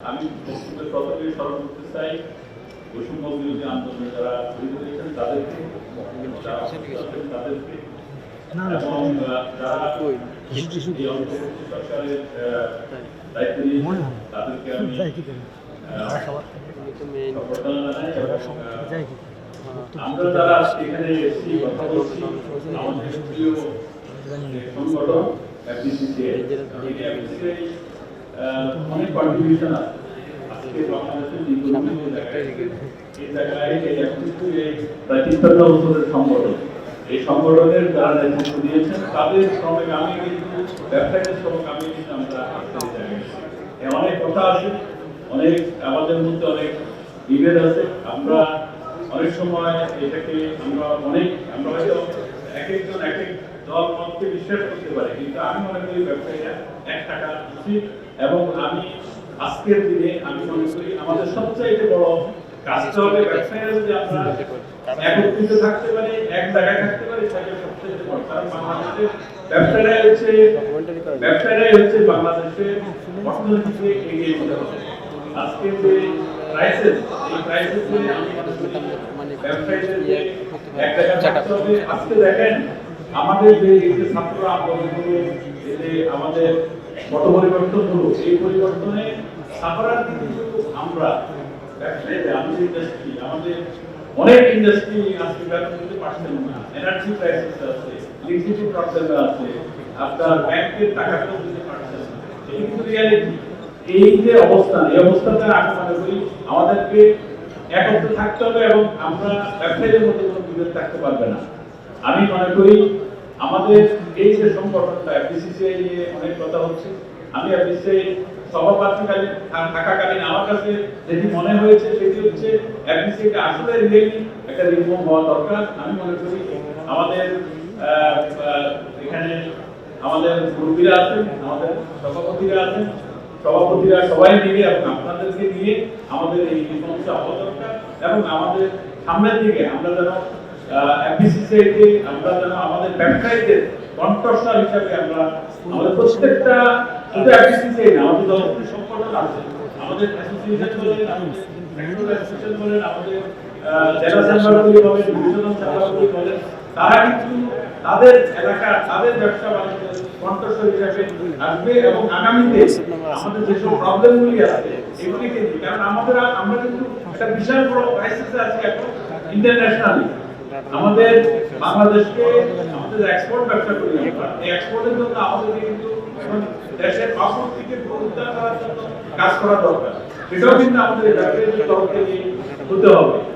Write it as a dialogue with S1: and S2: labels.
S1: আমি বক্তব্যের প্রথমেই স্মরণ করতে চাই বৈষম্য বিরোধী আন্দোলনে যারা শহীদ হয়েছেন তাদেরকে তাদেরকে। এবং যারা এই অন্তর্বর্তী সরকারের দায়িত্ব নিয়েছেন তাদেরকে আমি আমরা যারা এখানে এসেছি কথা বলছি আমাদের সংগঠন অনেক কন্ট্রিবিউশন আছে আমরা অনেক আমাদের বিভেদ আছে আমরা অনেক সময় এটাকে আমরা অনেক আমরা এক একজন এক এক দল মতকে বিশ্বাস করতে পারি কিন্তু আমি মনে করি ব্যবসায়ীরা এক টাকা উচিত এবং আমি আজকের দিনে আমি মনে করি আমাদের সবচাইতে বড় কাজটা হবে ব্যবসায়ীরা যদি আমরা একত্রিত থাকতে পারি, এক জায়গায় থাকতে পারি, সেটা সবচেয়ে বড়। কারণ বাংলাদেশের ব্যবসায়ীরাই হচ্ছে ব্যবসায়ীরাই হচ্ছে বাংলাদেশের অর্থনীতিকে এগিয়ে নিতে হবে। আজকের যে ক্রাইসিস এই ক্রাইসিসে আমি মনে করি ব্যবসায়ীদের এক জায়গায় থাকতে হবে। আজকে দেখেন, আমাদের যে এই যে ছাত্র আন্দোলনগুলো যে আমাদের মত পরিবর্তন হলো এই পরিবর্তনে কিন্তু আমরা ইন্ডাস্ট্রি আমাদের অনেক ইন্ডাস্ট্রি আজকে ব্যবসা করতে পারছেন না। এনার্জি ক্রাইসিস আছে প্রবলেম আছে, আপনার ব্যাংকের টাকাগুলো দিতে পারছেন না। কিন্তু রিয়ালিটি এই যে অবস্থান এই অবস্থাতে আমি মনে করি আমাদেরকে একত্রে থাকতে হবে এবং আমরা ব্যবসায়ীদের মধ্যে কোনো বিভেদ থাকতে পারবে না। আমি মনে করি আমাদের এই যে সংগঠনটা নিয়ে অনেক কথা হচ্ছে। আমি এফবিসিআই সভাপতিকালীন থাকাকালীন আমার কাছে যেটি মনে হয়েছে সেটি হচ্ছে এফবিসিআইটা আসলে রিয়েলি একটা রিফর্ম হওয়া দরকার। আমি মনে করি আমাদের এখানে আমাদের মুরব্বীরা আছেন, আমাদের সভাপতিরা আছেন। সভাপতিরা সবাই মিলে এবং আপনাদেরকে নিয়ে আমাদের এই রিফর্মটা হওয়া দরকার এবং আমাদের সামনের দিকে আমরা যেন এফবিসিসিআইতে আমরা যেন আমাদের ব্যবসায়ীদের কণ্ঠস্বর হিসাবে আমরা, আমাদের প্রত্যেকটা শুধু এফবিসিসিআই না, আমাদের যতগুলি সংগঠন আছে। আমাদের অ্যাসোসিয়েশন বলেন অ্যাসোসিয়েশন বলেন, আমাদের জেলা চেম্বারগুলি বলেন ডিভিশনাল চেম্বারগুলি বলেন, তারা কিন্তু তাদের এলাকা তাদের ব্যবসা বাণিজ্যের কণ্ঠস্বর হিসাবে আসবে এবং আগামীতে আমাদের যেসব প্রবলেমগুলি আছে, এগুলিকে কারণ আমাদের, আমরা কিন্তু একটা বিশাল বড় ক্রাইসিসে আছি এখন ইন্টারন্যাশনালি আমাদের বাংলাদেশকে আমাদের এক্সপোর্ট ব্যবসা করি আমরা। এই এক্সপোর্টের জন্য আমাদের কিন্তু দেশের অর্থনীতিকে পুনরুদ্ধার করার জন্য কাজ করা দরকার। সেটাও কিন্তু আমাদের ব্যবসায়ীদের তরফ থেকে হতে হবে।